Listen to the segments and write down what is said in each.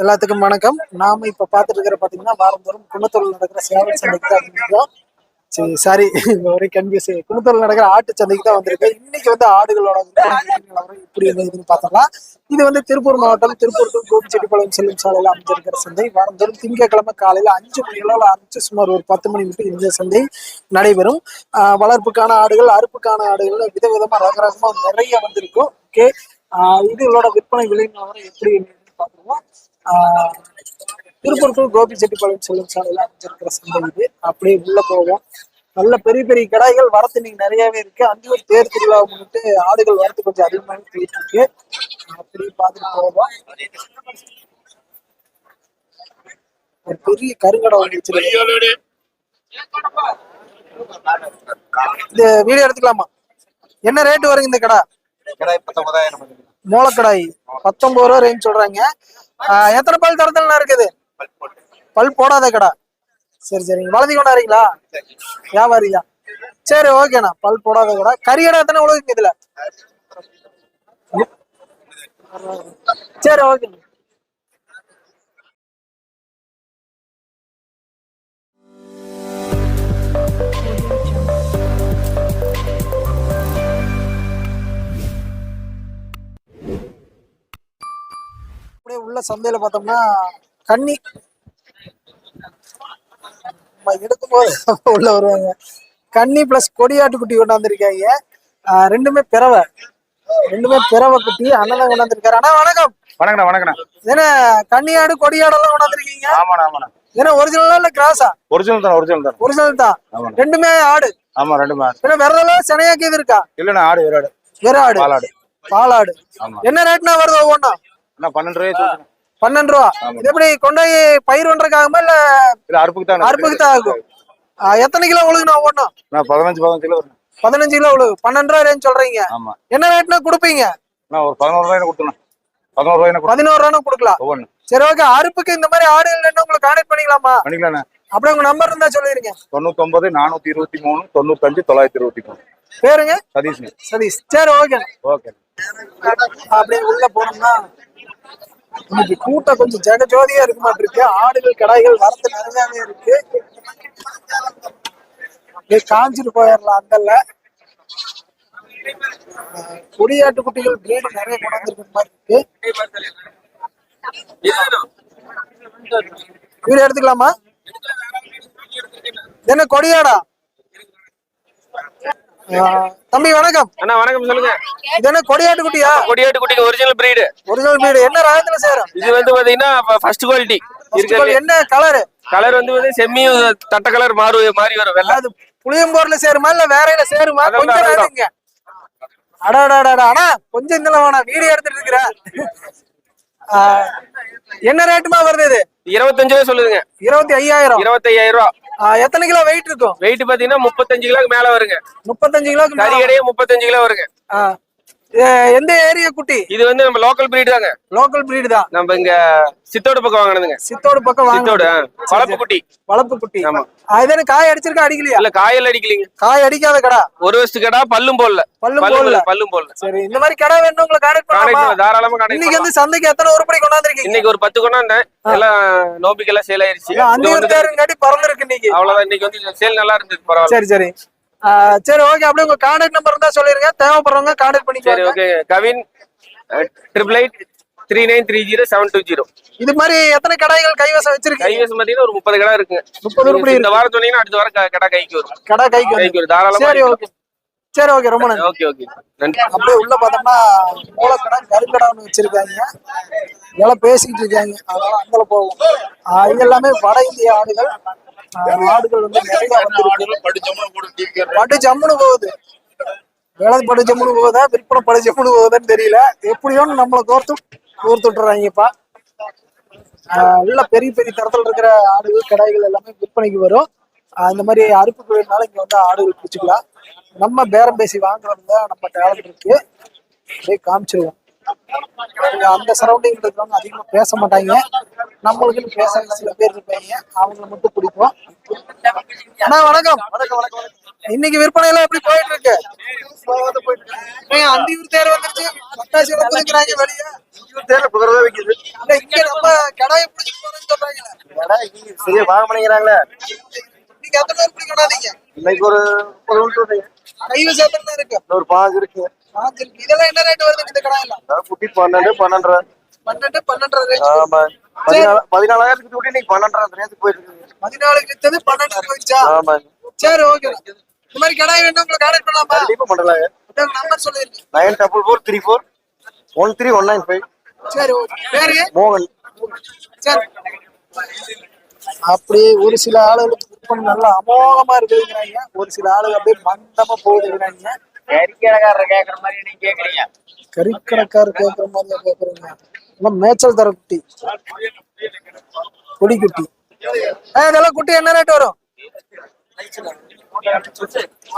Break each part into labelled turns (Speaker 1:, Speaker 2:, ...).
Speaker 1: எல்லாத்துக்கும் வணக்கம். நாம இப்ப பாத்துட்டு இருக்கிற பாத்தீங்கன்னா வாரந்தோறும் குணத்தூர்ல நடக்கிற சேவல் சந்தைக்கு தான் வந்திருக்கோம். சரி சாரி ஒரே கன்ஃபியூஸ் குணத்தூர்ல நடக்கிற ஆட்டு சந்தைக்கு தான் வந்திருக்கு இன்னைக்கு வந்து ஆடுகளோட இப்படி எப்படி இருந்ததுன்னு பார்த்தலாம் இது வந்து திருப்பூர் மாவட்டம் திருப்பூர் டு கோபிச்செட்டிப்பாளையம் செல்லும் சாலையில அமைஞ்சிருக்கிற சந்தை. வாரந்தோறும் திங்கட்கிழமை காலையில அஞ்சு மணி அளவில் ஆரம்பிச்சு சுமார் ஒரு பத்து மணி மட்டும் இந்த சந்தை நடைபெறும். வளர்ப்புக்கான ஆடுகள் அறுப்புக்கான ஆடுகள் விதவிதமா ரகரகமா நிறைய வந்திருக்கும். ஓகே இதுகளோட விற்பனை விலை நிலவரம் எப்படி என்னன்னு திருப்பூர் டு கோபி செட்டிப்பாளையம் செல்லும் சாலையில் அமைஞ்சிருக்கிற சந்தை இது. அப்படியே உள்ள போவோம். நல்ல பெரிய பெரிய கடாய்கள் வரத்து இன்னைக்கு நிறையவே இருக்கு. அங்கேயும் தேர் திருவிழா முன்னிட்டு ஆடுகள் வரத்து கொஞ்சம் அதிகமாக போயிட்டு இருக்கு. அப்படியே பார்த்துட்டு போவோம். ஒரு பெரிய கருங்கடை வச்சிருக்கு இந்த வீடியோ எடுத்துக்கலாமா? என்ன ரேட் வருங்க இந்த கடை?
Speaker 2: கடை பத்தொன்பதாயிரம்.
Speaker 1: மூலக்கடாய். பத்தொன்பது ரூபா ரேஞ்ச் சொல்றாங்க. ஆஹ் எத்தனை பல் தரத்துல இருக்குது? பல் போடாத கடா. சரி சரிங்க வளர்த்தி கொண்டாடுறீங்களா வியாபாரியா சரி ஓகேண்ணா பல் போடாத கடை. கறி கடை எத்தனை உழுகுங்க இதுல? சரி ஓகேண்ணா அப்படியே உள்ள சந்தையில பார்த்தோம்னா நம்ம எடுக்கும்போது உள்ள வருவாங்க. கன்னி பிளஸ் கொடியாட்டுக்குட்டி கொண்டாந்துருக்காங்க. ரெண்டுமே பிறவை. ரெண்டுமே பிறவை குட்டி அண்ணன் கொண்டாந்துருக்காரு. அண்ணா வணக்கம்.
Speaker 2: வணக்கண்ணா வணக்கண்ணா
Speaker 1: என்ன கன்னியாடு கொடியாடெல்லாம் கொண்டாந்துருக்கீங்க?
Speaker 2: ஆமாண்ணா ஆமாண்ணா.
Speaker 1: ஏன்னா ஒரிஜினலா இல்ல கிராஸா
Speaker 2: ஒரிஜினல் தான் ஒரிஜினல் தான்
Speaker 1: ஒரிஜினல் தான். ரெண்டுமே ஆடு.
Speaker 2: ஆமா ரெண்டு மாடு
Speaker 1: ஏன்னா விரதெல்லாம் சினையாக்கி இருக்கா?
Speaker 2: இல்லண்ணா ஆடு வேற ஆடு
Speaker 1: வேற ஆடு
Speaker 2: பாலாடு.
Speaker 1: பாலாடு.
Speaker 2: ஆமா.
Speaker 1: என்ன ரேட்னா வருது
Speaker 2: அண்ணா பன்னெண்டு ரூபாய்
Speaker 1: பன்னெண்டு ரூபா? எப்படி கொண்டு போய் பயிர் ஒன்றதுக்காகுமா இல்ல
Speaker 2: இல்ல அறுப்புக்கு தான்
Speaker 1: அறுப்புக்கு தான் ஆகும்? எத்தனை கிலோ உழுகுண்ணா ஒவ்வொன்றும்?
Speaker 2: நான் பதினஞ்சு பதினஞ்சு கிலோ
Speaker 1: பதினஞ்சு கிலோ உழுகு. பன்னெண்டு ரூபா ரேஞ்ச் சொல்றீங்க.
Speaker 2: ஆமா.
Speaker 1: என்ன ரேட்னா கொடுப்பீங்க?
Speaker 2: நான் ஒரு பதினோரு ரூபாய் கொடுத்தேன் பதினோரு ரூபாய்
Speaker 1: பதினோரு கொடுக்கலாம்.
Speaker 2: ஒவ்வொன்று
Speaker 1: சரி ஓகே அறுப்புக்கு இந்த மாதிரி ஆடுகள் என்ன உங்களுக்கு கான்டாக்ட் பண்ணிக்கலாமா?
Speaker 2: பண்ணிக்கலாண்ணா
Speaker 1: அப்படியே உங்க நம்பர் இருந்தா சொல்லிருங்க.
Speaker 2: தொண்ணூத்தொன்பது நானூத்தி இருபத்தி மூணு தொண்ணூத்தஞ்சு தொள்ளாயிரத்தி இருபத்தி மூணு.
Speaker 1: பேருங்க?
Speaker 2: சதீஷ்ண்ணே
Speaker 1: சதீஷ். சரி ஓகே
Speaker 2: ஓகே
Speaker 1: அப்படியே உள்ள போனோம்னா இன்னைக்கு கூட்டம் கொஞ்சம் ஜெகஜோதியா இருக்க மாட்டிருக்கு ஆடுகள் கடாய்கள் வரத்து நிறையாவே இருக்கு. காஞ்சிட்டு போயிடலாம் அந்தல்ல குடியாட்டு குட்டிகள் பிரீடு நிறைய கொண்டாந்துருக்க மாதிரி இருக்கு. வீடு எடுத்துக்கலாமா? என்ன கொடியாடா? தம்பி வணக்கம்.
Speaker 3: அண்ணா வணக்கம் சொல்லுங்க.
Speaker 1: இது என்ன கொடியாட்டு குட்டியா?
Speaker 3: கொடியாட்டு குட்டிக்கு ஒரிஜினல் பிரீடு
Speaker 1: ஒரிஜினல் வீடு என்ன ரகத்துல சேரும்?
Speaker 3: இது வந்து பாத்தீங்கன்னா ஃபர்ஸ்ட் குவாலிட்டி
Speaker 1: என்ன கலரு
Speaker 3: கலர் வந்து வந்து செம்மியும் தட்ட கலர் மாறு மாறி வரும் வெள்ளை.
Speaker 1: அது புளியம்போர்ல சேருமா இல்ல வேற இதுல சேருமா? கொஞ்சம். ரேட்டுங்க அடாடாடாடா அண்ணா கொஞ்சம் இந்த வேணாம் வீடியோ எடுத்துட்டு இருக்கிறேன் ஆஹ், என்ன ரேட்டுமா வருது இது?
Speaker 3: இருபத்தஞ்சு ரூபா சொல்லுதுங்க.
Speaker 1: இருபத்தி ஐயாயிரம்.
Speaker 3: இருபத்தையாயிரம் ரூபா.
Speaker 1: ஆஹ், எத்தனை கிலோ வெயிட் இருக்கும்?
Speaker 3: வெயிட் பாத்தீங்கன்னா முப்பத்தஞ்சு கிலோக்கு மேல வருங்க.
Speaker 1: முப்பத்தஞ்சு கிலோக்கு மேல.
Speaker 3: கறி கடையே முப்பத்தஞ்சு கிலோ வருங்க.
Speaker 1: எந்த ஏரியா குட்டி?
Speaker 3: இது வந்து நம்ம லோக்கல் பிரீடு தாங்க.
Speaker 1: லோக்கல் பிரீடு தான்.
Speaker 3: நம்ம இங்க சித்தோடு பக்கம் வாங்கினதுங்க.
Speaker 1: சித்தோடு பக்கம் வாங்க
Speaker 3: சித்தோடு ஆ. வளர்ப்பு குட்டி.
Speaker 1: வளர்ப்பு குட்டி.
Speaker 3: ஆமா.
Speaker 1: என்ன காய் அடிச்சிருக்கா அடிக்கலையா?
Speaker 3: இல்ல காயல் அடிக்கலீங்க.
Speaker 1: காய் அடிக்காத கடா.
Speaker 3: ஒரு வருஷத்துக்கு கடா பல்லும் போடல.
Speaker 1: பல்லும் போடல.
Speaker 3: பல்லும் போடல.
Speaker 1: சரி இந்த மாதிரி கடை வேணும் உங்களை கான்டாக்ட் பண்ணலாமா?
Speaker 3: தாராளமா கான்டாக்ட்
Speaker 1: இன்னைக்கு வந்து சந்தைக்கு எத்தனை உருப்படி கொண்டாந்துருக்கீங்க?
Speaker 3: இன்னைக்கு ஒரு பத்து கொண்டாந்தேன். எல்லாம் நோம்பிக்கெல்லாம் சேல் ஆயிருச்சு.
Speaker 1: அஞ்சு பறந்துருக்கு இன்னைக்கு.
Speaker 3: அவ்வளவுதான் இன்னைக்கு வந்து சேல் நல்லா இருந்தது பரவாயில்ல.
Speaker 1: சரி சரி. சரி ஓகே அப்படியே உங்க கான்டாக்ட் நம்பர் இருந்தா சொல்லிருங்க. தேவைப்படுறவங்க கான்டாக்ட்
Speaker 3: சரி
Speaker 1: பண்ணிக்கோங்க
Speaker 3: okay Kavin triple eight three nine three zero seven two zero
Speaker 1: இது மாதிரி எத்தனை கடைகள் கைவசம் வச்சிருக்கீங்க?
Speaker 3: கைவசம் பாத்தீங்கன்னா ஒரு முப்பது கடை இருக்குங்க
Speaker 1: முப்பது உருப்படி
Speaker 3: இந்த வாரம் சொன்னீங்கன்னா அடுத்த வாரம் கடை கைக்கு வரும்.
Speaker 1: கடை கைக்கு
Speaker 3: கைக்கு வரும். தாராளமா
Speaker 1: சரி ஓகே சரி ஓகே ரொம்ப நன்றி.
Speaker 3: ஓகே ஓகே நன்றி.
Speaker 1: அப்படியே உள்ள பார்த்தோம்னா மூலக்கடை கருங்கடை ஒன்று வச்சிருக்காங்க. இதெல்லாம் பேசிக்கிட்டு இருக்காங்க. அதனால அங்கே போவோம். இது எல்லாமே வட இந்திய ஆடுகள். ஆஹ் ஆடுகள் வந்து பட்டு ஜம்முன்னு போகுது. வேலை படு ஜம்முன்னு போகுதா விற்பனை படு ஜம்முன்னு போகுதான்னு தெரியல. எப்படியோன்னு நம்மளை கோர்த்து கோர்த்து விட்டுறாங்கப்பா. ஆஹ் உள்ள பெரிய பெரிய தரத்துல இருக்கிற ஆடுகள் கடாய்கள் எல்லாமே விற்பனைக்கு வரும். இந்த மாதிரி அறுப்பு கோயில்னால இங்க வந்து ஆடுகள் பிடிச்சிக்கலாம். நம்ம பேரம் பேசி வாங்குறதுல நம்ம டேலண்ட் இருக்கு. அப்படியே காமிச்சிருவோம். அந்த சரௌண்டிங் இருக்கிறவங்க அதிகமா பேச மாட்டாங்க. நம்மளுக்குன்னு பேச சில பேர் இருப்பாங்க. அவங்கள மட்டும் பிடிக்கும் அண்ணா வணக்கம். வணக்கம் வணக்கம் இன்னைக்கு விற்பனை எல்லாம் எப்படி போயிட்டு இருக்கு அந்தியூர் தேர் வந்துருச்சு. பட்டாசு வந்துருக்கிறாங்க வெளியே. இங்க நம்ம கடாயை பிடிச்சிட்டு போறேன்னு சொல்றாங்களே
Speaker 2: சரியா வாங்க பண்ணிக்கிறாங்களே இன்னைக்கு ஒரு
Speaker 1: கையில சேர்த்துட்டு இருக்கு.
Speaker 2: ஒரு பாஞ்சு இருக்கு.
Speaker 1: இதெல்லாம் என்ன ரேட் வருது இந்த கடாயில
Speaker 2: அதாவது குட்டி பன்னெண்டு பன்னெண்டரை.
Speaker 1: பன்னெண்டு பன்னெண்டரை ரேட்
Speaker 2: ஆமா. பதினாலு பதினாலாயிரத்துக்கு குட்டி இன்னைக்கு பன்னெண்டரை அந்த ரேட்டுக்கு போயிட்டு இருக்கு
Speaker 1: பதினாலு வித்தது பன்னெண்டு போயிடுச்சா?
Speaker 2: ஆமா.
Speaker 1: சரி ஓகே இந்த மாதிரி கடாய் வேணும் உங்களுக்கு கான்டாக்ட் பண்ணலாமா?
Speaker 2: கண்டிப்பா பண்ணலாங்க
Speaker 1: நம்பர் சொல்லிருக்கீங்க
Speaker 2: nine double four three four one three one nine five.
Speaker 1: சரி பேருங்க
Speaker 2: மோகன்.
Speaker 1: சரி. அப்படியே ஒரு சில ஆளுகளுக்கு நல்லா அமோகமா இருக்குதுங்கிறாங்க ஒரு சில ஆளுங்க அப்படியே மந்தமா போகுதுங்கிறாங்க.
Speaker 3: கறிக்கடைக்காரர் கேக்குற மாதிரி நீங்க கேக்குறீங்க.
Speaker 1: கறிக்கடைக்காரர் கேட்கற கேக்குறீங்க? மேய்ச்சல் தர குட்டி. குடி குட்டி. இதெல்லாம் குட்டி என்ன ரேட் வரும்?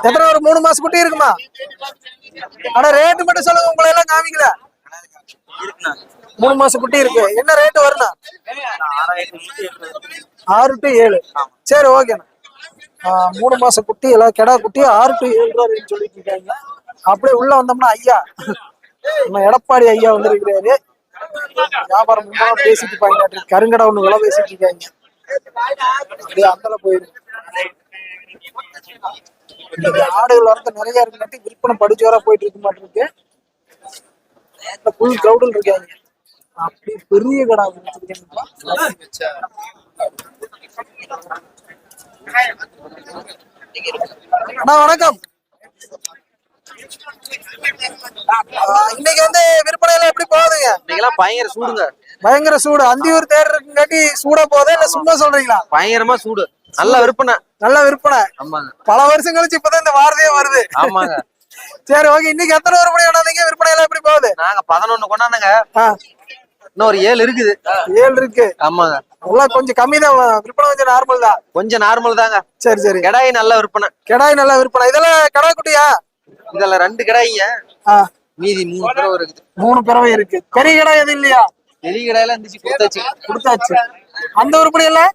Speaker 1: எத்தனை ஒரு மூணு மாசம் குட்டி இருக்குமா? ஆனா ரேட்டு மட்டும் சொல்லுங்க உங்களை எல்லாம் காமிக்கல. மூணு மாசம் குட்டி இருக்கு. என்ன ரேட்டு வரும்ண்ணா ஆறு டு ஏழு. சரி ஓகேண்ணா மூணு மாசம் குட்டி எல்லாம் கிடா குட்டி ஆறு டு ஏழு ரூபா சொல்லிட்டு இருக்காங்க. அப்படியே உள்ள வந்தோம்னா ஐயா. நம்ம எடப்பாடி ஐயா வந்திருக்கிறாரு. வியாபாரம் முன்னாடி பேசிட்டு பாங்க கருங்கடை ஒண்ணு விலை பேசிட்டு இருக்காங்க. அப்படியே அந்தல போயிருக்கு ஆடுகள் வரத்து நிறைய இருக்குங்காட்டி விற்பனை படிச்சோரா போயிட்டு இருக்க மாட்டிருக்கு புல் கிரௌடில் இருக்காங்க. அப்படி பெரிய கடை வச்சிருக்காங்கப்பா. அண்ணா வணக்கம். இன்னைக்கு வந்து விற்பனை எல்லாம் எப்படி போகுதுங்க?
Speaker 4: இன்னைக்கெல்லாம் பயங்கர சூடுங்க.
Speaker 1: பயங்கர சூடு. அந்தியூர் தேர் இருக்குங்காட்டி சூடா போகுதா இல்ல சும்மா சொல்றீங்களா?
Speaker 4: பயங்கரமா சூடு. நல்ல விற்பனை.
Speaker 1: நல்ல விற்பனை.
Speaker 4: ஆமாங்க.
Speaker 1: பல வருஷம் கழிச்சு இப்பதான் இந்த வாரதையே வருது.
Speaker 4: ஆமாங்க.
Speaker 1: சரி ஓகே. இன்னைக்கு எத்தனை உருப்படி கொண்டாந்தீங்க? விற்பனை எல்லாம் எப்படி போகுது?
Speaker 4: நாங்க பதினொன்னு கொண்டாந்தங்க. இன்னும் ஒரு ஏழு இருக்குது.
Speaker 1: ஏழு இருக்கு.
Speaker 4: ஆமாங்க.
Speaker 1: எல்லாம் கொஞ்சம் கம்மி தான் விற்பனை கொஞ்சம் நார்மல் தான்.
Speaker 4: கொஞ்சம் நார்மல் தாங்க.
Speaker 1: சரி சரி.
Speaker 4: கிடாய் நல்ல விற்பனை.
Speaker 1: கிடாய் நல்லா விற்பனை. இதெல்லாம் கடா குட்டியா?
Speaker 4: இதுல ரெண்டு கிடாய்ங்க. மீதி மூணு பிறவை இருக்குது.
Speaker 1: மூணு பிறவை இருக்கு. பெரிய கடை எதுவும் இல்லையா?
Speaker 4: பெரிய கிடாயில இருந்துச்சு கொடுத்தாச்சு.
Speaker 1: கொடுத்தாச்சு. அந்த உருப்படி எல்லாம்?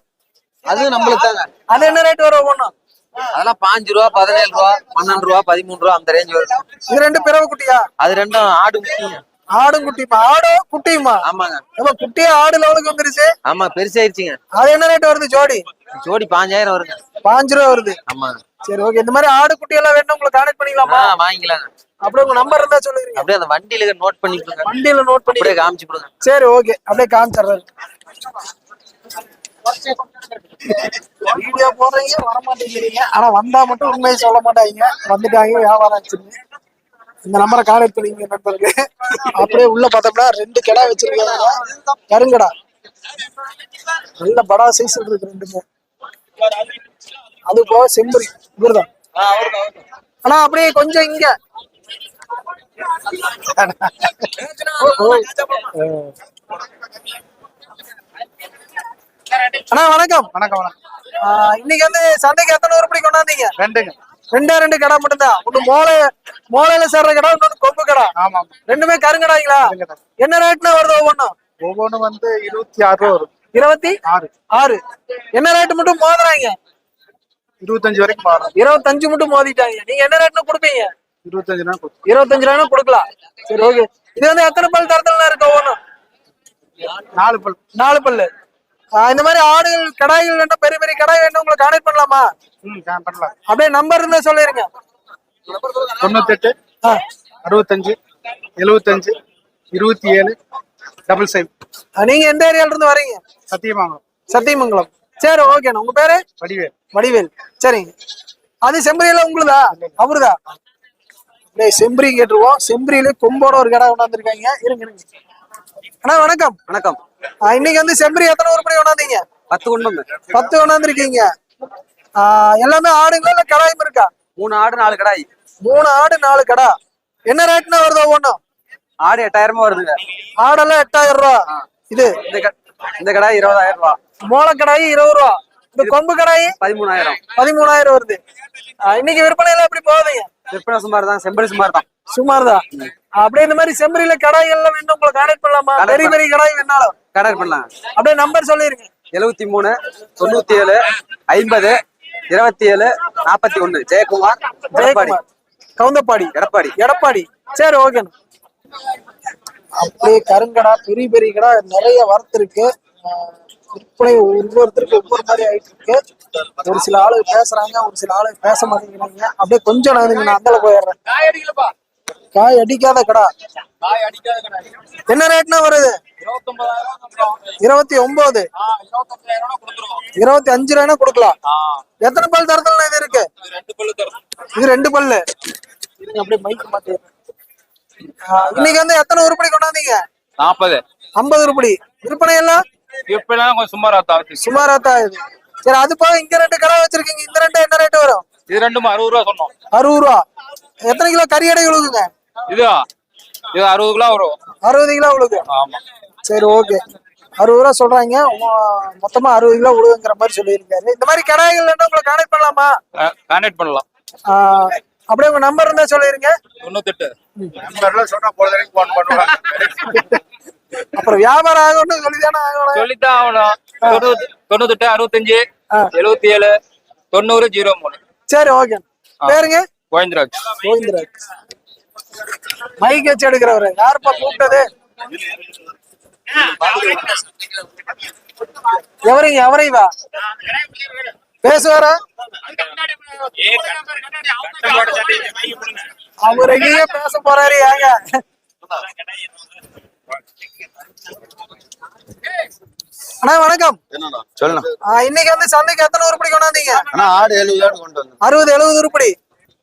Speaker 4: அது நம்மளுக்கு தாங்க.
Speaker 1: அது என்ன ரேட் வரும் ஒண்ணும்
Speaker 4: அதெல்லாம் பாஞ்சு ரூபா பதினேழு ரூபா பன்னெண்டு ரூபா பதிமூணு ரூபா அந்த ரேஞ்ச் வரும்.
Speaker 1: இது ரெண்டு பிறவை குட்டியா?
Speaker 4: அது ரெண்டும் ஆடு முக்கியம்
Speaker 1: ஆடும் குட்டிமா ஆடும் குட்டியுமா
Speaker 4: ஆமாங்க.
Speaker 1: அப்ப குட்டியே ஆடு லெவலுக்கு வந்துருச்சு
Speaker 4: ஆமா பெருசாயிருச்சுங்க.
Speaker 1: அது என்ன ரேட் வருது ஜோடி?
Speaker 4: ஜோடி பாஞ்சாயிரம் வருங்க.
Speaker 1: பாஞ்சு ரூபா வருது.
Speaker 4: ஆமாங்க.
Speaker 1: சரி ஓகே இந்த மாதிரி ஆடு குட்டி எல்லாம் வேணும் உங்களுக்கு கான்டாக்ட் பண்ணிக்கலாமா?
Speaker 4: ஆ வாங்கிக்கலாங்க.
Speaker 1: அப்படியே உங்க நம்பர் இருந்தா சொல்லுங்க
Speaker 4: அப்படியே அந்த வண்டியில நோட் பண்ணிக்கோங்க.
Speaker 1: வண்டியில நோட் பண்ணி
Speaker 4: அப்படியே காமிச்சு கொடுங்க.
Speaker 1: சரி ஓகே அப்படியே காமிச்சிடுறாரு வீடியோ போடுறீங்க வர மாட்டேங்கிறீங்க ஆனா வந்தா மட்டும் உண்மையை சொல்ல மாட்டாங்க. வந்துட்டாங்க வியாபாரம் ஆச்சுன்னு. இந்த நம்பரை கான்டாக்ட் பண்ணிங்க நண்பருக்கு அப்படியே உள்ள பார்த்தோம்னா ரெண்டு கிடா வச்சிருக்காங்க. கருங்கடா. நல்ல படா சைஸ் இருக்கு ரெண்டுமே. அது போக செம்பரி. இவர்தான். ஆனா அப்படியே கொஞ்சம் இங்க. அண்ணா வணக்கம்.
Speaker 2: வணக்கம் வணக்கம்.
Speaker 1: இன்னைக்கு வந்து சந்தைக்கு எத்தனை உருப்படி கொண்டாந்தீங்க?
Speaker 2: ரெண்டுங்க.
Speaker 1: ரெண்டே ரெண்டு கடை மட்டும்தான். ஒண்ணு மோளை மோளையில சேர்ற கடை இன்னொன்னு கொம்பு கடை.
Speaker 2: ஆமா.
Speaker 1: ரெண்டுமே கருங்கடாங்களா என்ன ரேட்னா வருது ஒவ்வொன்றும்?
Speaker 2: ஒவ்வொன்றும் வந்து இருபத்தி ஆறு ரூபா வரும்.
Speaker 1: இருபத்தி
Speaker 2: ஆறு.
Speaker 1: ஆறு. என்ன ரேட் மட்டும் மோதுறாங்க?
Speaker 2: இருபத்தஞ்சு வரைக்கும் மாறும்.
Speaker 1: இருபத்தஞ்சு மட்டும் மோதிட்டாங்க. நீங்க என்ன ரேட்னு கொடுப்பீங்க?
Speaker 2: இருபத்தஞ்சு கொடுத்து
Speaker 1: இருபத்தஞ்சு ரூபாய்னு கொடுக்கலாம். சரி ஓகே. இது வந்து எத்தனை பல் தரத்துல இருக்கு ஒவ்வொன்றும்?
Speaker 2: நாலு பல்.
Speaker 1: நாலு பல்லு. இந்த மாதிரி ஆடுகள் கடாய்கள் வேணும் பெரிய பெரிய கடாய் வேணும் உங்களுக்கு கான்டாக்ட் பண்ணலாமா?
Speaker 2: ம் பண்ணலாம்.
Speaker 1: அப்படியே நம்பர் இருந்தா சொல்லிருங்க.
Speaker 2: தொண்ணூத்தெட்டு அறுபத்தஞ்சு எழுபத்தஞ்சு இருபத்தி ஏழு டபுள் சைவ்
Speaker 1: ஆ, நீங்க எந்த ஏரியால இருந்து வரீங்க
Speaker 2: சத்தியமாங்கலம்.
Speaker 1: சத்தியமங்கலம். சரி ஓகேண்ணா உங்க பேரு?
Speaker 2: வடிவேல்.
Speaker 1: வடிவேல். சரிங்க. அது செம்பரியில உங்களுதா? அவருதா? செம்பரி கேட்டுருவோம் செம்பரியில கொம்போட ஒரு கடை கொண்டாந்துருக்காங்க. இருங்க இருங்க. அண்ணா வணக்கம்.
Speaker 4: வணக்கம்.
Speaker 1: இன்னைக்கு வந்து செம்பரி எத்தனை உருப்படி கொண்டாந்தீங்க?
Speaker 4: பத்து கொண்டு
Speaker 1: பத்து கொண்டாந்துருக்கீங்க. எல்லாமே ஆடுங்களா இல்ல கடாயும் இருக்கா?
Speaker 4: மூணு ஆடு நாலு கடாய்.
Speaker 1: மூணு ஆடு நாலு கடா. என்ன ரேட்னா வருது ஒவ்வொன்றும்?
Speaker 4: ஆடு எட்டாயிரமா வருதுங்க.
Speaker 1: ஆடெல்லாம் எட்டாயிரம் ரூபா இது?
Speaker 4: இந்த கடாய் இருபதாயிரம் ரூபா
Speaker 1: மோள கடாயி இருபது ரூபா. இந்த கொம்பு கடாயி?
Speaker 4: பதிமூணாயிரம்.
Speaker 1: பதிமூணாயிரம் வருது. இன்னைக்கு விற்பனை எல்லாம் எப்படி போகுதுங்க?
Speaker 4: விற்பனை சுமார் தான் செம்பரி சுமார் தான்.
Speaker 1: சுமார் தான் அப்படியே இந்த மாதிரி செம்பரியில கடாய் எல்லாம் வேணும் உங்களை கான்டாக்ட் பண்ணலாமா? பெரிய பெரிய கடாய் வேணாலும்.
Speaker 4: கடை பண்ணலாம்.
Speaker 1: அப்படியே நம்பர் சொல்லிருங்க.
Speaker 4: எழுபத்தி மூணு தொண்ணூத்தி ஏழு ஐம்பது இருபத்தி ஏழு நாற்பத்தி ஒண்ணு ஜெயக்குமார்.
Speaker 1: ஜெயக்குமார் கவுந்தப்பாடி.
Speaker 4: எடப்பாடி.
Speaker 1: எடப்பாடி. சரி ஓகேண்ணா அப்படியே கருங்கடா பெரிய பெரிய கடா நிறைய வரத்து இருக்கு. ஆஹ் விற்பனை ஒவ்வொருத்தருக்கு ஒவ்வொரு மாதிரி ஆயிட்டு இருக்கு. ஒரு சில ஆளு பேசுறாங்க ஒரு சில ஆளு பேச மாட்டேங்கிறாங்க. அப்படியே கொஞ்சம் நான் அந்தல போயிடுறேன். காய் அடிக்காத கடா என்ன ரேட்னா வருது? இருபத்தி ஒன்பது இருபத்தி அஞ்சு ரூபாய்னா கொடுக்கலாம். எத்தனை பல் தரத்துல இது இருக்கு? இது ரெண்டு பல்லு அப்படியே மைக் மாத்தி. இன்னைக்கு வந்து எத்தனை உருப்படி கொண்டாந்தீங்க?
Speaker 3: நாற்பது
Speaker 1: ஐம்பது உருப்படி. விற்பனை எல்லாம்?
Speaker 3: இப்பெல்லாம் கொஞ்சம் சுமாரா தான்
Speaker 1: சுமாரா தான் இது சரி அது போக இங்க ரெண்டு கடை வச்சிருக்கீங்க. இந்த ரெண்டு என்ன ரேட் வரும்?
Speaker 3: இது ரெண்டும் அறுபது ரூபா சொன்னோம்.
Speaker 1: அறுபது ரூபா. எத்தனை கிலோ கறி எடை விழுகுங்க
Speaker 3: இதா இது அறுபது கிலோ வரும்.
Speaker 1: அறுபது கிலோ விழுகு
Speaker 3: ஆமா.
Speaker 1: சரி ஓகே. அறுபது ரூபா சொல்றாங்க. மொத்தமா அறுபது கிலோ விழுகுங்கிற மாதிரி சொல்லியிருக்காரு. இந்த மாதிரி கடாய்கள் என்ன உங்களை கான்டாக்ட் பண்ணலாமா?
Speaker 3: கான்டாக்ட் பண்ணலாம்.
Speaker 1: அப்படியே உங்க நம்பர் இருந்தா சொல்லிருங்க.
Speaker 3: தொண்ணூத்தெட்டு.
Speaker 2: நம்பர்லாம் சொன்னா பொழுதுக்கு ஃபோன் பண்ணுவாங்க
Speaker 1: அப்புறம் வியாபாரம் ஆகணும்னு சொல்லிதானே ஆகணும்.
Speaker 3: சொல்லித்தான் ஆகணும். தொண்ணூத்தி தொண்ணூத்தெட்டு அறுபத்தஞ்சு. எழுபத்தி ஏழு தொண்ணூறு ஜீரோ மூணு.
Speaker 1: சரி ஓகே. பேருங்க?
Speaker 3: கோவிந்தராஜ்.
Speaker 1: கோவிந்தராஜ். மைக் வச்சு எடுக்கிறவரு. யாருப்பா கூப்பிட்டது? எவரைங்க எவரைவா? பேசுவாரா? அவர் எங்கேயோ பேச போறாரு ஏங்க? அண்ணா வணக்கம். ஆ, இன்னைக்கு வந்து சந்தைக்கு எத்தனை உருப்படி கொண்டாந்தீங்க?
Speaker 2: அண்ணா ஆடு எழுபது
Speaker 1: அறுபது எழுபது உருப்படி.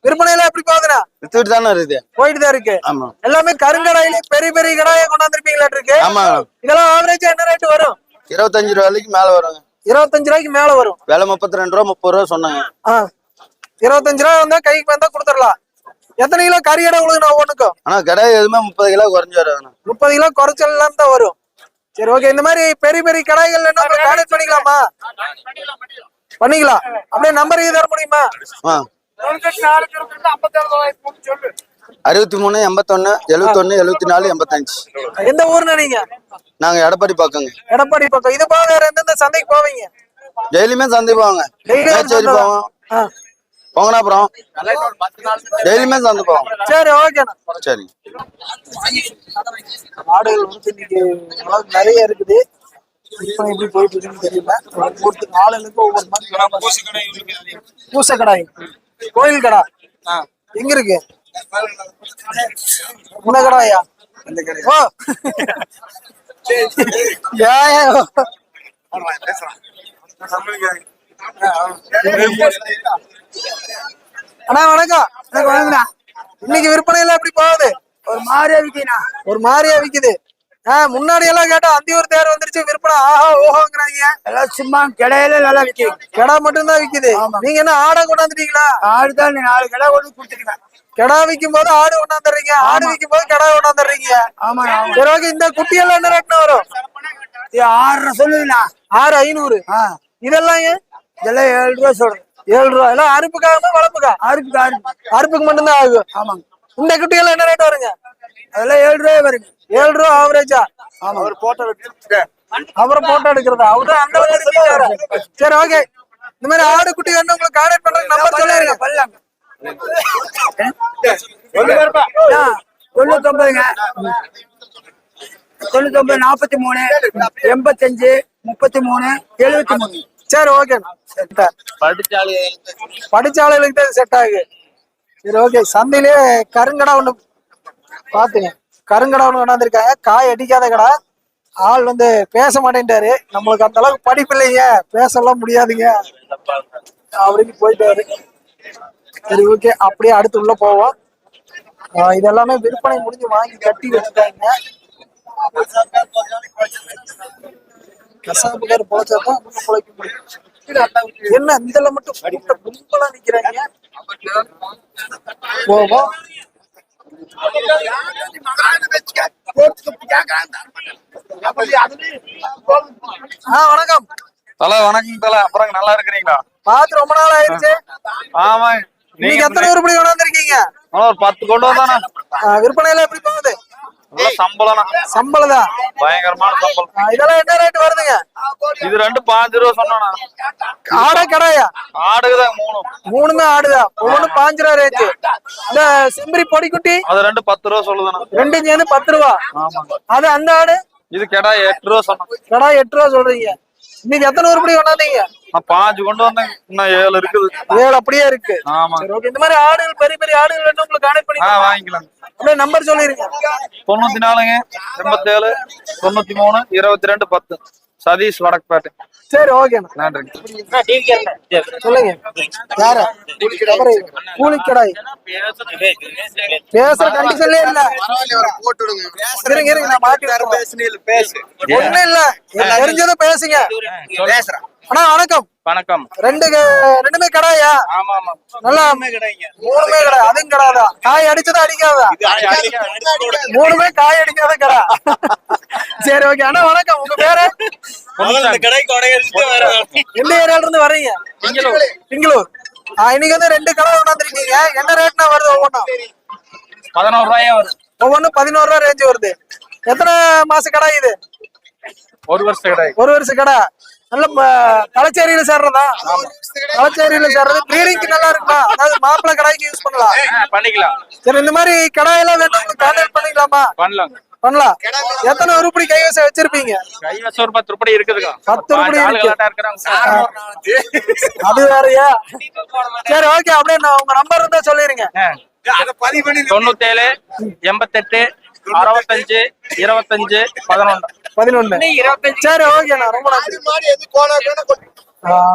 Speaker 1: விற்பனையில எப்படி போகுதுண்ணா
Speaker 2: வித்துட்டு தானே இருக்குது
Speaker 1: போயிட்டு தான் இருக்கு.
Speaker 2: ஆமா.
Speaker 1: எல்லாமே கருங்கடாயிலே பெரிய பெரிய கடாயை கொண்டாந்துருப்பீங்களா இருக்கு.
Speaker 2: ஆமா.
Speaker 1: இதெல்லாம் ஆவரேஜா என்ன ரேட் வரும்?
Speaker 2: இருபத்தஞ்சு ரூபாய்க்கு மேல வருங்க.
Speaker 1: இருபத்தஞ்சு ரூபாய்க்கு மேல வரும்.
Speaker 2: விலை முப்பத்தி ரெண்டு ரூபா முப்பது ரூபா சொன்னாங்க.
Speaker 1: இருபத்தஞ்சு ரூபா வந்தா கைக்கு வந்தா கொடுத்துடலாம். எத்தனை கிலோ கறி எடை உழுகுண்ணா ஒண்ணுக்கும்
Speaker 2: ஆனா கடை எதுவுமே முப்பது கிலோ குறைஞ்சு வராதுண்ணா
Speaker 1: முப்பது கிலோ குறைச்சல்லாம் தான் வரும். சரி ஓகே இந்த மாதிரி பெரிய பெரிய கடாய்கள் என்ன கான்டெக்ட் பண்ணிக்கலாமா? பண்ணிக்கலாம். அப்படியே நம்பர் இது தர முடியுமா?
Speaker 2: ஆ. அறுபத்தி மூணு எண்பத்தொன்னு எழுபத்தொன்னு எழுபத்தி நாலு எண்பத்தஞ்சு.
Speaker 1: எந்த ஊர்னா நீங்க?
Speaker 2: நாங்க எடப்பாடி பக்கங்க.
Speaker 1: எடப்பாடி பக்கம். இது போக வேற எந்தெந்த சந்தைக்கு போவீங்க?
Speaker 2: டெய்லியுமே சந்தை போவாங்க. மேச்சேரி. போவோம். பொங்கனாபுரம். டெய்லியுமே சந்தை போவோம்.
Speaker 1: சரி ஓகேண்ணா
Speaker 2: சரி.
Speaker 1: ஆடுகள் வந்து இன்னைக்கு நிறைய இருக்குது. இப்போ எப்படி போயிட்டு இருக்குன்னு தெரியல. ஒவ்வொருத்தர் ஒவ்வொரு மாதிரி கடை பூச கடாய் கோயில் கடை. எங்க இருக்கு? இந்த கடாயா? ஓ. ஏன் அண்ணா வணக்கம். வணக்கம் இன்னைக்கு விற்பனை எல்லாம் எப்படி போகுது?
Speaker 5: ஒரு மாதிரியா விக்கீனா
Speaker 1: ஒரு மாதிரியா விக்குது. முன்னாடி எல்லாம் கேட்டா அந்தியூர் தேர் வந்துருச்சு விற்பனை ஆஹா ஓஹோங்கிறாங்க.
Speaker 5: எல்லாம் சும்மா கிடையில நல்லா விற்கும்.
Speaker 1: கெடா மட்டும்தான் விக்குது. நீங்க என்ன ஆடை கொண்டாந்துட்டீங்களா?
Speaker 5: ஆடு தான் நாலு கடை கொண்டு கொடுத்துருக்கேன்
Speaker 1: கெடா விக்கும் போது ஆடு கொண்டாந்துடுறீங்க. ஆடு விக்கும் போது கெடா கொண்டாந்துடுறீங்க.
Speaker 5: ஆமா
Speaker 1: சரி ஓகே இந்த குட்டி எல்லாம் என்ன ரேட்னு வரும்?
Speaker 5: ஆறரை சொல்லுதுண்ணா.
Speaker 1: ஆறு ஐநூறு. இதெல்லாம் ஏன்?
Speaker 5: இதெல்லாம் ஏழு ரூபா சொல்றேன்.
Speaker 1: ஏழு ரூபா. எல்லாம் அறுப்புக்காகமா வளர்ப்புக்கா?
Speaker 5: அறுப்புக்கு அறுப்பு
Speaker 1: அறுப்புக்கு மட்டும்தான் ஆகும்.
Speaker 5: ஆமாங்க.
Speaker 1: இந்த குட்டி எல்லாம் என்ன ரேட் வருங்க?
Speaker 5: அதெல்லாம் ஏழு ரூபாய் வருங்க
Speaker 1: ஏழு ரூபா ஆவரேஜா
Speaker 5: ஆமா.
Speaker 1: அப்புறம் போட்டோ எடுக்கிறதா. அவரு அந்த அளவுக்கு. சரி ஓகே இந்த மாதிரி ஆடு குட்டி வேணும் உங்களுக்கு கான்டாக்ட் பண்றதுக்கு நம்பர் சொல்லிருங்க
Speaker 5: பல்லாங்க தொண்ணூத்தொன்பதுங்க தொண்ணூத்தொன்பது நாற்பத்தி மூணு எண்பத்தஞ்சு முப்பத்தி மூணு எழுபத்தி மூணு
Speaker 1: சரி ஓகே படிச்ச ஆளுகளுக்கு தான் செட் ஆகுது. சரி ஓகே சந்தையிலே கருங்கடா ஒண்ணு பாத்துங்க. கருங்கடா ஒண்ணு கொண்டாந்துருக்காங்க. காய் அடிக்காத கடை ஆள் வந்து பேச மாட்டேன்ட்டாரு. நம்மளுக்கு அந்த அளவுக்கு படிப்பு இல்லைங்க. பேசலாம் முடியாதுங்க. அப்படின்னு போயிட்டாரு. சரி ஓகே அப்படியே அடுத்து உள்ள போவோம். இதெல்லாமே விற்பனை முடிஞ்சு வாங்கி கட்டி வச்சுட்டாங்க. கசாப்புக்கார் பொழைச்சாதான் இன்னும் பொழைக்க முடியும். என்ன இதுல மட்டும் கும்பலா நிக்கிறாங்க? போவோம். வணக்கம்.
Speaker 3: தலை வணக்கம் தலை. அப்புறம் நல்லா இருக்கிறீங்களா?
Speaker 1: பார்த்து ரொம்ப நாள் ஆயிருச்சு
Speaker 3: ஆமா
Speaker 1: நீங்க எத்தனை உருப்படி கொண்டாந்துருக்கீங்க
Speaker 3: ஒரு பத்து கொண்டு வந்தானே?
Speaker 1: விற்பனை எல்லாம் எப்படி போகுது?
Speaker 3: சம்பளம்
Speaker 1: சம்பளம் தான்
Speaker 3: பயங்கரமான சம்பளம்.
Speaker 1: இதெல்லாம் என்ன ரேட் வருதுங்க?
Speaker 2: இது ரெண்டு பாஞ்சு ரூபா சொன்னா
Speaker 1: ஆடா கடாயா?
Speaker 2: ஆடுக்குதான் மூணு.
Speaker 1: மூணுமே ஆடுதா? ஒவ்வொன்னு பாஞ்சு ரூபா ரேஞ்சு இந்த செம்பரி பொடிக்குட்டி
Speaker 2: அது ரெண்டு பத்து ரூபா சொல்லுதுண்ணா.
Speaker 1: ரெண்டும் சேர்ந்து பத்து ரூபா. அது அந்த ஆடு?
Speaker 2: இது கேட்டா எட்டு ரூபா சொன்னா
Speaker 1: கடா எட்டு ரூபா சொல்றீங்க. இன்னைக்கு எத்தனை உருப்படி கொண்டாந்தீங்க?
Speaker 2: பாஞ்சு கொண்டு வந்தேன். இன்னும் ஏழு இருக்குது.
Speaker 1: ஏழு அப்படியே இருக்கு.
Speaker 2: ஆமா.
Speaker 1: இந்த மாதிரி ஆடுகள் பெரிய பெரிய ஆடுகள் வேணும் உங்களுக்கு கான்டெக்ட் பண்ணி
Speaker 2: வாங்கிக்கலாம்
Speaker 1: அப்படியே நம்பர் சொல்லிருங்க.
Speaker 2: தொண்ணூத்தி நாலுங்க எண்பத்தேழு தொண்ணூத்தி மூணு இருபத்தி ரெண்டு பத்து. சதீஷ் வடக்குப்பேட்டை.
Speaker 1: சரி ஓகேண்ணா
Speaker 2: நன்றி.
Speaker 1: சொல்லுங்க. யார? கூலிக்கடாய். பேசுற கண்டிஷன்லயே இல்ல. இருங்க இருங்க நான் மாட்டி விட்டுறேன். ஒண்ணும் இல்ல. எனக்கு தெரிஞ்சதை பேசுங்க. அண்ணா வணக்கம்.
Speaker 3: வணக்கம்.
Speaker 1: ரெண்டு க- ரெண்டுமே கடாயா?
Speaker 3: ஆமா ஆமா.
Speaker 1: நல்லா மூணுமே கடை அதுவும் கடாதா? காய் அடிச்சதா அடிக்காதா? மூணுமே காய் அடிக்காத கடை. சரி ஓகே அண்ணா வணக்கம். உங்க பேரு? எந்த ஏரியால இருந்து வர்றீங்க? திங்களூர் ஆ, இன்னைக்கு வந்து ரெண்டு கடை கொண்டாந்துருக்கீங்க. என்ன ரேட்னா வருது ஒவ்வொன்றும்?
Speaker 3: பதினோரு ரூபாயா வரும்
Speaker 1: ஒவ்வொன்றும் பதினோரு ரூபா ரேஞ்ச் வருது. எத்தனை மாச கடை இது?
Speaker 3: ஒரு வருஷம் கிடையாது
Speaker 1: ஒரு வருஷ கடை. நல்ல களச்சேரியில சேர்றதா? களச்சேரியில சேர்றது ப்ரீடிங்க்கு நல்லா இருக்குமா? அதாவது மாப்பிள்ளை கடாய்க்கு யூஸ் பண்ணலாம்.
Speaker 3: பண்ணிக்கலாம்.
Speaker 1: சரி இந்த மாதிரி கடாயெல்லாம் வேணும் கான்டாக்ட் பண்ணிக்கலாமா?
Speaker 3: பண்ணலாம்.
Speaker 1: பண்ணலாம். எத்தனை உருப்படி கைவசம் வச்சிருப்பீங்க?
Speaker 3: கைவசம் ஒரு பத்து ரூபாய் இருக்குதுங்க
Speaker 1: பத்து அது வேறயா? சரி ஓகே அப்படியே நான் உங்க நம்பர் இருந்தா சொல்லிருங்க.
Speaker 3: தொண்ணூத்தேழு எண்பத்தெட்டு அறுபத்தஞ்சு இருபத்தஞ்சு பதினொன்று.
Speaker 1: பதினொன்னு. சரி ஓகேண்ணா ரொம்ப நன்றி.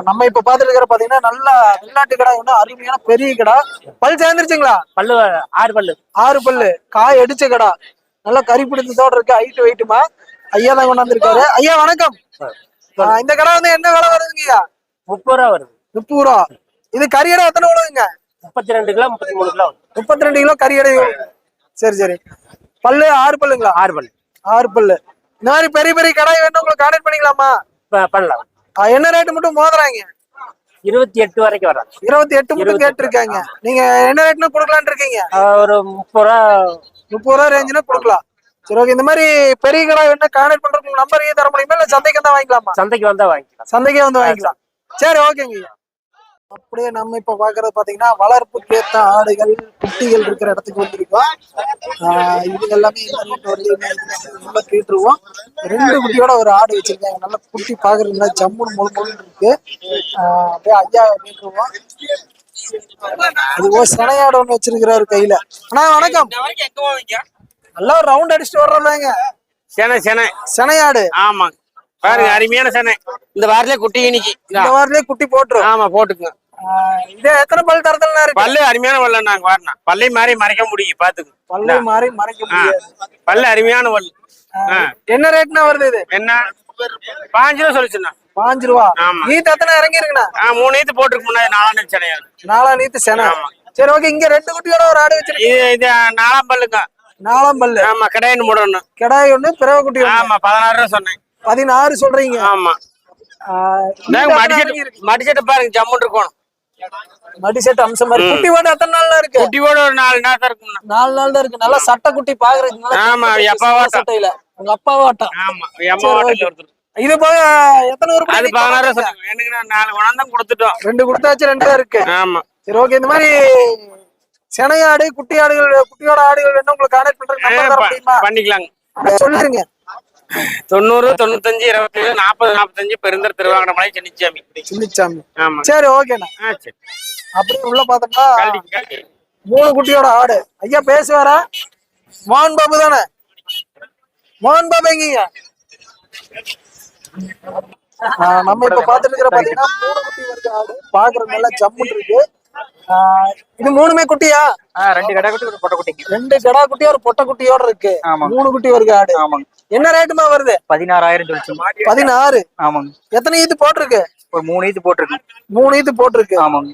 Speaker 1: நம்ம இப்ப பாத்துட்டு இருக்கிற பாத்தீங்கன்னா நல்ல வெளிநாட்டு கடை ஒண்ணு அருமையான பெரிய கடை. பல் சேர்ந்துருச்சுங்களா?
Speaker 6: பல்லு ஆறு பல்லு.
Speaker 1: ஆறு பல்லு. காய் அடிச்ச கடை. நல்லா கறி பிடிச்சதோட இருக்கு ஹைட் வெயிட்டுமா ஐயா தான் கொண்டாந்துருக்காரு. ஐயா வணக்கம். இந்த கடை வந்து என்ன விலை வருதுங்கய்யா
Speaker 6: முப்பது ரூபா வருது.
Speaker 1: முப்பது ரூபா. இது கறியடை எத்தனை விழுதுங்க?
Speaker 6: முப்பத்தி ரெண்டு கிலோ. முப்பத்தி மூணு கிலோ
Speaker 1: முப்பத்தி ரெண்டு கிலோ கறியடை சரி சரி. பல்லு ஆறு பல்லுங்களா?
Speaker 6: ஆறு பல்லு.
Speaker 1: ஆறு பல்லு. இந்த மாதிரி பெரிய பெரிய கடாய் வேணும் உங்களுக்கு கான்டாக்ட் பண்ணிக்கலாமா?
Speaker 6: பண்ணலாம்.
Speaker 1: என்ன ரேட்டு மட்டும் மோதுறாங்க?
Speaker 6: இருபத்தி எட்டு வரைக்கும் வரும்.
Speaker 1: இருபத்தி எட்டு மட்டும் கேட்டிருக்காங்க. நீங்க என்ன ரேட்னு கொடுக்கலான்னு இருக்கீங்க?
Speaker 6: ஒரு முப்பது ரூபா.
Speaker 1: முப்பது ரூபா ரேஞ்சுனா கொடுக்கலாம். சரி ஓகே இந்த மாதிரி பெரிய கடை வேணா கான்டாக்ட் பண்றதுக்கு நம்பர் தர முடியுமா? இல்ல சந்தைக்கு தான் வாங்கிக்கலாமா?
Speaker 6: சந்தைக்கு வந்தா வாங்கிக்கலாம்.
Speaker 1: சந்தைக்கே வந்து வாங்கிக்கலாம். சரி ஓகேங்க அப்படியே நம்ம இப்ப பாக்குறது பாத்தீங்கன்னா வளர்ப்புக்கு ஏத்த ஆடுகள் குட்டிகள் இருக்கிற இடத்துக்கு வந்திருக்கோம். ஆஹ் இது எல்லாமே நல்லா கேட்டுருவோம். ரெண்டு குட்டியோட ஒரு ஆடு வச்சிருக்காங்க. நல்லா குட்டி பாக்குறதுல ஜம்முன்னு முழு முழு இருக்கு. அப்படியே ஐயா கேட்டுருவோம். அது சனையாடு ஒண்ணு வச்சிருக்கிறாரு கையில. அண்ணா வணக்கம். நல்லா ஒரு ரவுண்ட் அடிச்சுட்டு வர்றதாங்க
Speaker 3: செனை செனை.
Speaker 1: சனையாடு.
Speaker 3: ஆமா. பாருங்க அருமையான செனை. இந்த வாரத்திலே குட்டி இன்னைக்கு.
Speaker 1: இந்த வாரத்திலே குட்டி போட்டுரும்.
Speaker 3: ஆமா போட்டுக்குங்க.
Speaker 1: இது எத்தனை பல் தரத்துல
Speaker 3: பல்லு அருமையான பல்லு நாங்க வரணும் பல்லை மாதிரி மறைக்க முடியும் பாத்துக்கு.
Speaker 1: பல்லை மாறி மறைக்க முடியாது.
Speaker 3: பல்லு அருமையான பல்லு.
Speaker 1: என்ன ரேட்னா வருது இது?
Speaker 3: என்ன? பாஞ்சு ரூபா சொல்லிச்சுண்ணா
Speaker 1: பாஞ்சு ரூபா. நீத்து எத்தனை இறங்கி இருக்குண்ணா
Speaker 3: மூணு நீத்து போட்டுருக்கு முன்னாடி நாலாம்
Speaker 1: நீத்து சென சரி ஓகே இங்க ரெண்டு குட்டியோட ஒரு ஆடு வச்சிருக்கு
Speaker 3: இது நாலாம் பல்லுங்க
Speaker 1: நாலாம் பல்லு.
Speaker 3: ஆமா கடையன்னு போடணும்.
Speaker 1: கிடாய் ஒண்ணு பிறவை குட்டி ஒண்ணு.
Speaker 3: ஆமா பதினாறு ரூபா சொன்னேன்.
Speaker 1: பதினாறு சொல்றீங்க.
Speaker 3: ஆமா. மடிச்சட்டு? மடிச்சட்டு பாருங்க ஜம்முன்னு இருக்கணும்.
Speaker 1: மடி செட் அம்சம் மாதிரி. குட்டி ஓட எத்தனை நாள்ல இருக்கு.
Speaker 3: குட்டியோட ஒரு நாலு நேரத்தான் இருக்கும்ண்ணா.
Speaker 1: நாலு நாள் தான் இருக்கு. நல்லா சட்டை குட்டி பாக்குறதுக்கு நல்லா
Speaker 3: ஆமா, வாட்டம்.
Speaker 1: சட்டையில. உங்க அப்பா வாட்டம்
Speaker 3: ஆமா ஹோட்டல்ல ஒருத்தர்.
Speaker 1: இது போக எத்தனை உருப்படி
Speaker 3: அது பதினாறு எனக்கு நான் நாலு குணம் தான் கொடுத்துட்டோம்.
Speaker 1: ரெண்டு கொடுத்தாச்சு ரெண்டு தான் இருக்கு.
Speaker 3: ஆமா.
Speaker 1: சரி ஓகே இந்த மாதிரி செனையாடு குட்டி ஆடுகள் குட்டியோட ஆடுகள் வேணும் உங்களுக்கு கான்டாக்ட் பண்றதுக்கு
Speaker 3: பண்ணிக்கலாங்க.
Speaker 1: சொல்லிருங்க.
Speaker 3: தொண்ணூறு தொண்ணூத்தஞ்சு இருபத்தேழு நாற்பது நாற்பத்தஞ்சு பெருந்தர் திருவாங்கட மலை சென்னிச்சாமி.
Speaker 1: சின்னிச்சாமி.
Speaker 3: ஆமா.
Speaker 1: சரி ஓகேண்ணா.
Speaker 3: சரி.
Speaker 1: அப்படியே உள்ள பார்த்தோம்னா மூணு குட்டியோட ஆடு. ஐயா பேசுவாரா? மோகன் பாபு தானே? மோகன் பாபு எங்கீங்க? நம்ம இப்ப பாத்துட்டு இருக்கிற பாத்தீங்கன்னா மூணு குட்டி வருது ஆடு. பாக்குறது நல்லா ஜம்முன்னு இருக்கு. இது மூணுமே குட்டியா?
Speaker 4: ரெண்டு கடை குட்டி ஒரு பொட்டை குட்டிக்கு
Speaker 1: ரெண்டு கடா குட்டி ஒரு பொட்டை குட்டியோட இருக்கு. மூணு குட்டி வருது ஆடு
Speaker 4: ஆமாங்க.
Speaker 1: என்ன ரேட்டுமா வருது?
Speaker 4: பதினாறாயிரம் சொல்லிச்சு.
Speaker 1: பதினாறு.
Speaker 4: ஆமாங்க.
Speaker 1: எத்தனை ஈத்து போட்டிருக்கு?
Speaker 4: ஒரு மூணு ஈத்து போட்டிருக்கு.
Speaker 1: மூணு ஈத்து போட்டிருக்கு.
Speaker 4: ஆமாங்க.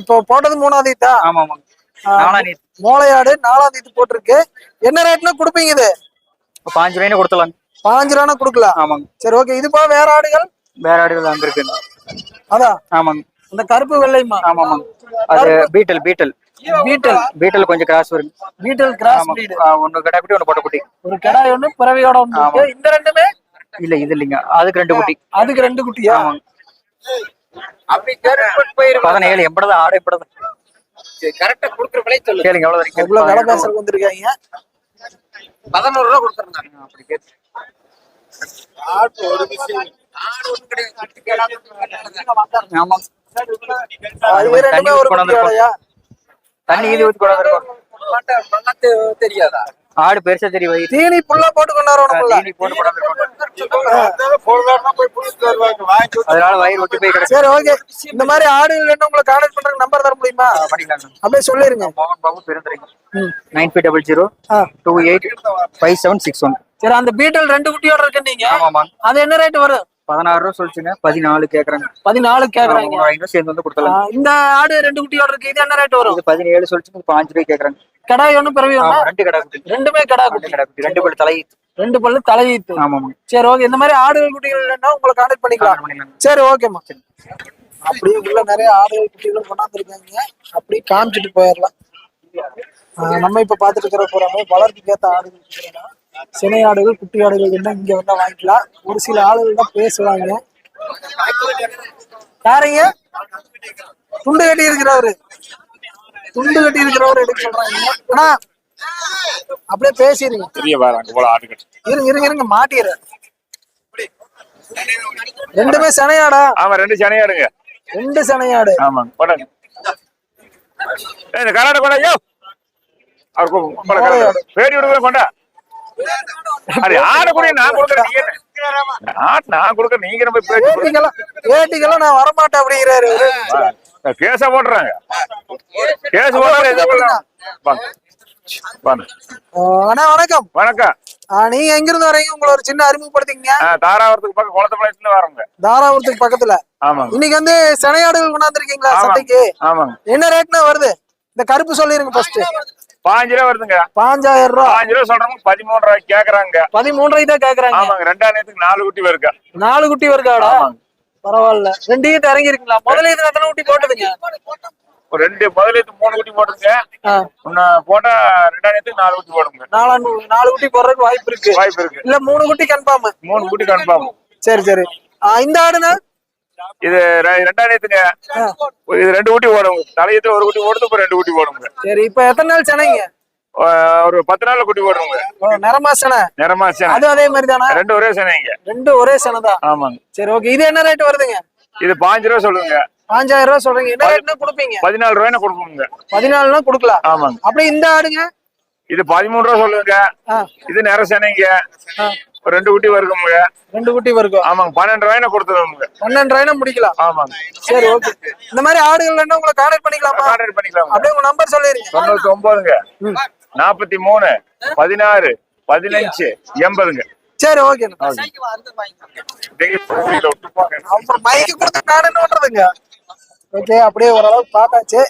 Speaker 1: இப்போ போட்டது மூணாவது ஈத்தா?
Speaker 4: ஆமா ஆமாங்க
Speaker 1: மோளையாடு நாலாவது ஈத்து போட்டிருக்கு. என்ன ரேட்னா கொடுப்பீங்க இது?
Speaker 4: பாஞ்சு ரூபாய்னு கொடுத்தலாம்
Speaker 1: பாஞ்சு ரூபா கொடுக்கலாம்.
Speaker 4: ஆமாங்க.
Speaker 1: சரி ஓகே. இது போக வேற ஆடுகள்?
Speaker 4: வேற ஆடுகள் அங்க இருக்கு
Speaker 1: அதான்.
Speaker 4: ஆமாங்க.
Speaker 1: அந்த கருப்பு வெள்ளைமா
Speaker 4: ஆமா அது பீட்டல் பீட்டல்.
Speaker 1: பீட்டல்.
Speaker 4: பீட்டல் கொஞ்சம் கிராஸ் வருங்க
Speaker 1: பீட்டல் கிராஸ்
Speaker 4: ஒண்ணு கடை குட்டி ஒண்ணு பொட்டை குட்டி.
Speaker 1: ஒரு கிடாய் ஒண்ணு பிறவையோட இருக்கு. இந்த ரெண்டுமே?
Speaker 7: இல்ல இது இல்லைங்க. அதுக்கு ரெண்டு குட்டி.
Speaker 1: அதுக்கு ரெண்டு குட்டியா?
Speaker 7: பதினேழு எண்பது ஆடு எண்பது.
Speaker 4: கரெக்டா குடுக்குற விலை சொல்லு
Speaker 7: கேளுங்க எவ்வளவு வரைக்கும்?
Speaker 1: எவ்வளவு வேலை பேசுறதுக்கு வந்திருக்காங்க?
Speaker 4: பதினோரு ரூபா கொடுத்துருந்தாங்க.
Speaker 7: அப்படி கேட்டு.
Speaker 4: ஆடு ஒண்ணும் கிடையாது.
Speaker 7: ஆமா தண்ணி இது ஊத்தி கொண்டாந்து
Speaker 4: தெரியாதா
Speaker 7: ஆடு பெருசா தெரிய வயிறு
Speaker 1: தீனி புல்லா போட்டு
Speaker 7: கொண்டாந்து அதனால வயிறு ஒட்டி போய் கிடக்கு.
Speaker 1: சரி ஓகே. இந்த மாதிரி ஆடுகள் வேணும் உங்களை கான்டாக்ட் பண்றதுக்கு நம்பர் தர முடியுமா?
Speaker 7: பண்ணிக்கலாம்
Speaker 1: அப்படியே சொல்லிருங்க.
Speaker 7: மோகன் Babu பெருந்துரைங்க nine five double zero. Two eight five seven six one.
Speaker 1: சரி அந்த பீட்டல் ரெண்டு குட்டியோட இருக்கு நீங்க.
Speaker 7: ஆமாமா
Speaker 1: அது என்ன ரேட் வரும்?
Speaker 7: பதினாறு ரூபா சொல்லிச்சுங்க. பதினாலு கேக்குறாங்க.
Speaker 1: பதினாலு கேக்குறாங்க.
Speaker 7: ஐநூறு சேர்ந்து வந்து கொடுத்தலாம்
Speaker 1: இந்த ஆடு ரெண்டு குட்டியோட இருக்கு. இது என்ன ரேட் வரும்?
Speaker 7: இது பதினேழு சொல்லிச்சு பாஞ்சு ரூபாய் கேக்குறாங்க.
Speaker 1: கடாய் ஒண்ணு பிறவி
Speaker 7: ஆமா ரெண்டு கடை குட்டி.
Speaker 1: ரெண்டுமே கடா குட்டி.
Speaker 7: கடை குட்டி. ரெண்டு பல்லு தலை
Speaker 1: ரெண்டு பல்லு தலையீத்து.
Speaker 7: ஆமாமா
Speaker 1: சரி ஓகே. இந்த மாதிரி ஆடுகள் குட்டிகள் இல்லைன்னா உங்களை கான்டாக்ட் பண்ணிக்கலாம். சரி ஓகேம்மா. அப்படியே உள்ள நிறைய ஆடுகள் குட்டிகள் கொண்டாந்துருக்காங்க. அப்படியே காமிச்சிட்டு போயிடலாம். நம்ம இப்ப பாத்துட்டு இருக்கிற போறாங்க வளர்ப்புக்கு ஏத்த ஆடுகள் குட்டிகள். சினை ஆடுகள் குட்டி ஆடுகள் என்ன இங்க வந்தா வாங்கிக்கலாம். ஒரு சில ஆடுகள் தான் பேசுவாங்க. யாருங்க? துண்டு கட்டி இருக்கிறவரு துண்டு கட்டி இருக்கிறவரு எடுக்க சொல்றாங்க? அண்ணா அப்படியே
Speaker 8: போல ஆட்டுக்கட்டு
Speaker 1: இருங்க இருங்க இருங்க மாட்டிடுற ரெண்டுமே சனையாடா.
Speaker 8: ஆமா ரெண்டு சனையாடுங்க.
Speaker 1: ரெண்டு சனையாடு.
Speaker 8: ஆமாங்க கொண்டாங்க கராட கொண்டா ஐயோ அவர். பேடி விடுங்க கொண்டா. அது நான் கொடுக்குறேன் நீங்க என்ன? ஆட்டு நான் கொடுக்குறேன் நீங்க நம்ம பேட்டி கொடுங்க.
Speaker 1: ஏட்டிக்கெல்லாம் ஏட்டிக்கெல்லாம் நான் வரமாட்டேன் அப்படிங்கிறாரு.
Speaker 8: கேஸ போடுறாங்க
Speaker 1: அண்ணா வணக்கம்.
Speaker 8: வணக்கம்.
Speaker 1: ஆஹ் நீங்க எங்க இருந்து வரீங்க? உங்களை ஒரு சின்ன அறிமுகப்படுத்திங்க
Speaker 8: தாராபுரத்துக்கு பக்கம் குளத்தப்பாளையத்துல இருந்து வரோங்க.
Speaker 1: தாராபுரத்துக்கு பக்கத்துல.
Speaker 8: ஆமாங்க.
Speaker 1: இன்னைக்கு வந்து சனையாடுகள் கொண்டாந்துருக்கீங்களா. சட்டைக்கு
Speaker 8: ஆமாங்க.
Speaker 1: என்ன ரேட்னா வருது? இந்த கருப்பு சொல்லிருங்க ஃபர்ஸ்ட்
Speaker 8: பாஞ்சு ரூபா வருதுங்க.
Speaker 1: பாஞ்சாயிரம் ரூபா.
Speaker 8: பாஞ்சு ரூபா சொல்றவங்க பதிமூணு ரூபாய்க்கு கேக்குறாங்க.
Speaker 1: பதிமூன்றரை தான் கேக்குறாங்க.
Speaker 8: ஆமாங்க ரெண்டாம் நேரத்துக்கு நாலு குட்டி வருங்க.
Speaker 1: நாலு குட்டி
Speaker 8: ஆமாங்க.
Speaker 1: பரவாயில்ல. ரெண்டு இறங்கி இருக்கீங்களா முதல்ல இதுல எத்தனை குட்டி போட்டதுங்க?
Speaker 8: ரெண்டு முதல்ல இது மூணு குட்டி போட்டுருங்க. போட்டா ரெண்டாம் நேரத்துக்கு நாலு குட்டி போடுங்க.
Speaker 1: நாலாண்டு நாலு குட்டி போடுறதுக்கு வாய்ப்பு இருக்கு.
Speaker 8: வாய்ப்பு இருக்கு.
Speaker 1: இல்ல மூணு குட்டி கன்ஃபார்ம்
Speaker 8: மூணு குட்டி கன்ஃபார்ம்
Speaker 1: சரி சரி. இந்த ஆடுனா?
Speaker 8: இது ரெ- ரெண்டாம் நேரத்துங்க. இது ரெண்டு குட்டி போடுங்க தலையத்து ஒரு குட்டி போடுது இப்ப ரெண்டு குட்டி போடுங்க
Speaker 1: சரி இப்ப எத்தனை நாள் சென்னைங்க?
Speaker 8: ஒரு பத்து நாள்ல குட்டி போடுங்க
Speaker 1: ஓ, நிறமா செனை
Speaker 8: நிறமா சேனை
Speaker 1: அதுவும் அதே மாதிரி தானா?
Speaker 8: ரெண்டு ஒரே சேனைங்க
Speaker 1: ரெண்டு ஒரே செனை தான்.
Speaker 8: ஆமாங்க.
Speaker 1: சரி ஓகே. இது என்ன ரேட் வருதுங்க?
Speaker 8: இது பாஞ்சு ரூபா சொல்லுங்க.
Speaker 1: பாஞ்சாயிரம் ரூபாய் சொல்றீங்க. என்ன ரேட்னா கொடுப்பீங்க?
Speaker 8: பதினாலு ரூபாய்னு கொடுப்போங்க.
Speaker 1: பதினாலுனா கொடுக்கலாம்.
Speaker 8: ஆமாங்க.
Speaker 1: அப்படியே இந்த ஆடுங்க?
Speaker 8: இது பதிமூணு ரூபா சொல்லுங்க. இது நிற சேனைங்க ரெண்டு குட்டி வருங்க
Speaker 1: ரெண்டு குட்டி வருக்கும்.
Speaker 8: ஆமாங்க பன்னெண்டு ரூபாய்னு கொடுத்துருவோங்க
Speaker 1: பன்னெண்டு ரூபாய்னா முடிக்கலாம்.
Speaker 8: ஆமாங்க.
Speaker 1: சரி ஓகே. இந்த மாதிரி ஆடுகள் வேணா உங்களை கான்டாக்ட் பண்ணிக்கலாமா?
Speaker 8: கான்டாக்ட் பண்ணிக்கலாங்க.
Speaker 1: அப்படியே உங்க நம்பர் சொல்லிருங்க
Speaker 8: தொண்ணூத்தி ஒன்பதுங்க நாற்பத்தி மூணு பதினாறு பதினஞ்சு எண்பதுங்க.
Speaker 1: சரி ஓகே. மைக்கு கொடுத்து நானே ஓட்டுறதுங்க ஓகே அப்படியே ஓரளவுக்கு பார்த்தாச்சு.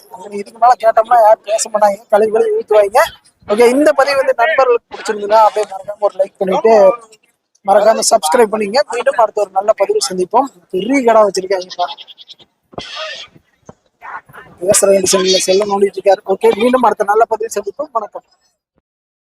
Speaker 1: இதுக்கு மேல கேட்டோம்னா யாரும் பேச மாட்டாங்க. கழுவி கழுவி ஊத்துவாங்க ஓகே இந்த பதிவு வந்து நண்பர்களுக்கு பிடிச்சிருந்ததுன்னா அப்படியே மறக்காம ஒரு லைக் பண்ணிட்டு மறக்காம சப்ஸ்கிரைப் பண்ணிங்க. மீண்டும் அடுத்த ஒரு நல்ல பதிவு சந்திப்போம். பெரிய கடை வச்சிருக்காங்கப்பா பேசுற செல்ல செல்ல நோண்டிட்டு இருக்காரு. ஓகே மீண்டும் அடுத்த நல்ல பதிவு சந்திப்போம். வணக்கம்.